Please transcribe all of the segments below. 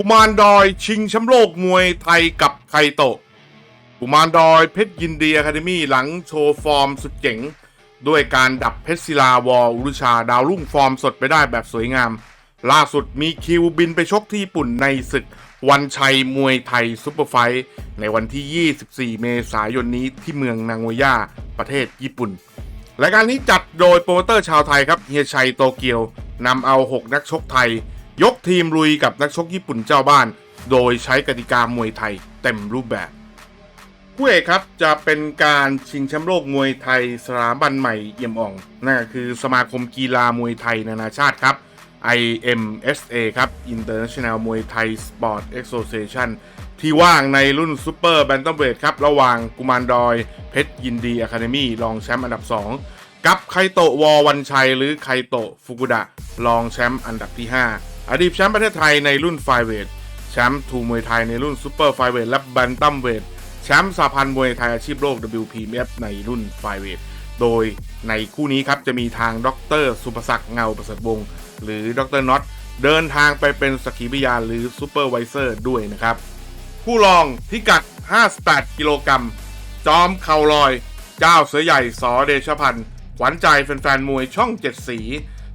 กุมารดอยชิงแชมป์โลกมวยไทยกับไคโตะ กุมารดอยเพชรยินดีอะคาเดมี่หลังโชว์ฟอร์มสุดเจ๋ง ด้วยการดับเพชรศิลาวออุรุชาดาวรุ่งฟอร์มสดไปได้แบบสวยงาม ล่าสุดมีคิวบินไปชกที่ญี่ปุ่นในศึกวันชัยมวยไทยซุปเปอร์ไฟท์ในวันที่ 24 เมษายนนี้ที่เมืองนางโงย่าประเทศญี่ปุ่นรายการนี้จัดโดยโปรโมเตอร์ชาวไทยครับเฮียชัยโตเกียวนำเอา 6 นักชกไทย ยกทีมลุยกับนักชกญี่ปุ่นเจ้าบ้าน โดยใช้กติกามวยไทยเต็มรูปแบบคู่เอกครับจะเป็นการชิงแชมป์โลกมวยไทยสถาบันใหม่เอี่ยมอ่องนั่นก็คือสมาคมกีฬามวยไทยนานาชาติครับ IMSA ครับ International มวยไทย Sport Association ที่ว่างในรุ่นซูเปอร์แบนตัมเวทครับ ระหว่างกุมารดอยเพชรยินดีอะคาเดมี่รองแชมป์อันดับ 2 กับไคโตะวอวันชัย หรือไคโตะฟุกุดะรองแชมป์อันดับที่ 5 อดีตแชมป์ประเทศไทยในรุ่นไฟเวทแชมป์ทูมวยไทยในรุ่นซูเปอร์ไฟเวทและแบนตัมเวทแชมป์สหพันธ์มวยไทยอาชีพโลก WPMF ในรุ่นไฟเวทโดยในคู่นี้ครับจะมีทางดรสุภศักดิ์เงาประเสริฐวงศ์หรือดรน็อตเดินทางไปเป็นสกีพยานหรือซูเปอร์ไวเซอร์ด้วยนะครับ ผู้รองพิกัด 58 กิโลกรัม จอมเข่าลอย เจ้าเสือใหญ่สอเดชพันธ์ขวัญใจแฟนๆมวยช่องเจ็ดสี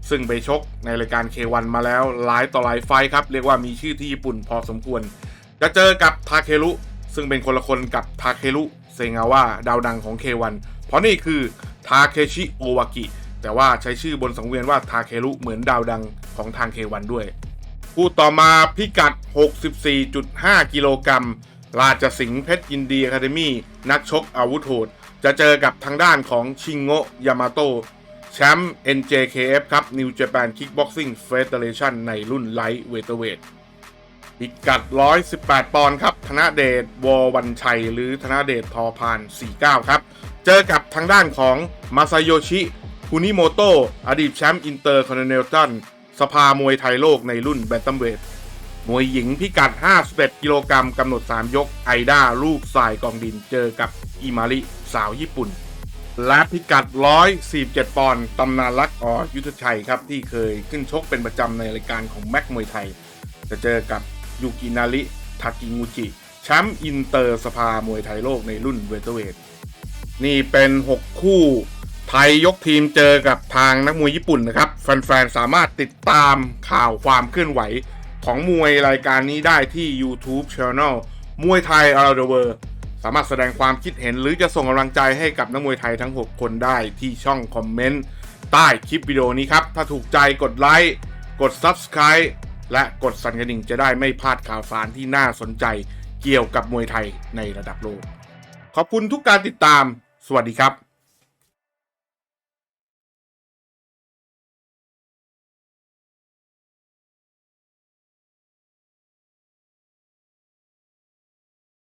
ซึ่งไปชกในรายการ K1 มาแล้วหลายต่อหลายไฟครับ เรียกว่ามีชื่อที่ญี่ปุ่นพอสมควร จะเจอกับทาเครุซึ่งเป็นคนละคนกับทาเครุเซงาว่าดาวดังของ K1 เพราะนี่คือทาเคชิโอวากิแต่ว่าใช้ชื่อบนสังเวียนว่าทาเครุเหมือนดาวดังของทาง K1 ด้วยคู่ต่อมาพิกัด 64.5 กิโลกรัมราชสิงห์เพชรยินดีอะคาเดมี่นักชกอาวุธโหด จะเจอกับทางด้านของชิงโงะยามาโต แชมป์ NJKF ครับ New Japan Kickboxing Federation ในรุ่นไลท์เวเตอร์เวทพิกัด 118 ปอนด์ครับ ธนเดชวอวันชัย หรือธนเดชทอพาน 49 ครับ เจอกับทางด้านของมาซาโยชิคุนิโมโตะอดีตแชมป์อินเตอร์คอนเนลตันสภามวยไทยโลกในรุ่นแบนตัมเวทมวยหญิงพิกัด 51 กิโลกรัมกำหนด 3 ยก ไอด้าลูกสายกองดินเจอกับอิมาริสาวญี่ปุ่น และพิกัด 147 ปอนด์ตำนานรักออยุทธชัยครับ ที่เคยขึ้นชกเป็นประจำในรายการของแม็กมวยไทย จะเจอกับยูกินาริทากิงูจิแชมป์อินเตอร์สภามวยไทยโลกในรุ่นเวเตอร์เวทนี่เป็น 6 คู่ไทยยกทีมเจอกับทางนักมวยญี่ปุ่นนะครับ แฟนๆ สามารถติดตามข่าวความเคลื่อนไหวของมวยรายการนี้ได้ที่ YouTube Channel มวยไทย Around the World สามารถแสดงความคิดเห็นหรือจะส่งกำลังใจให้กับนักมวยไทยทั้ง 6 คนได้ที่ช่องคอมเมนต์ใต้คลิปวิดีโอนี้ครับ ถ้าถูกใจกดไลค์กด Subscribe และกดสั่นกระดิ่งจะได้ไม่พลาดข่าวสารที่น่าสนใจเกี่ยวกับมวยไทยในระดับโลก ขอบคุณทุกการติดตาม สวัสดีครับ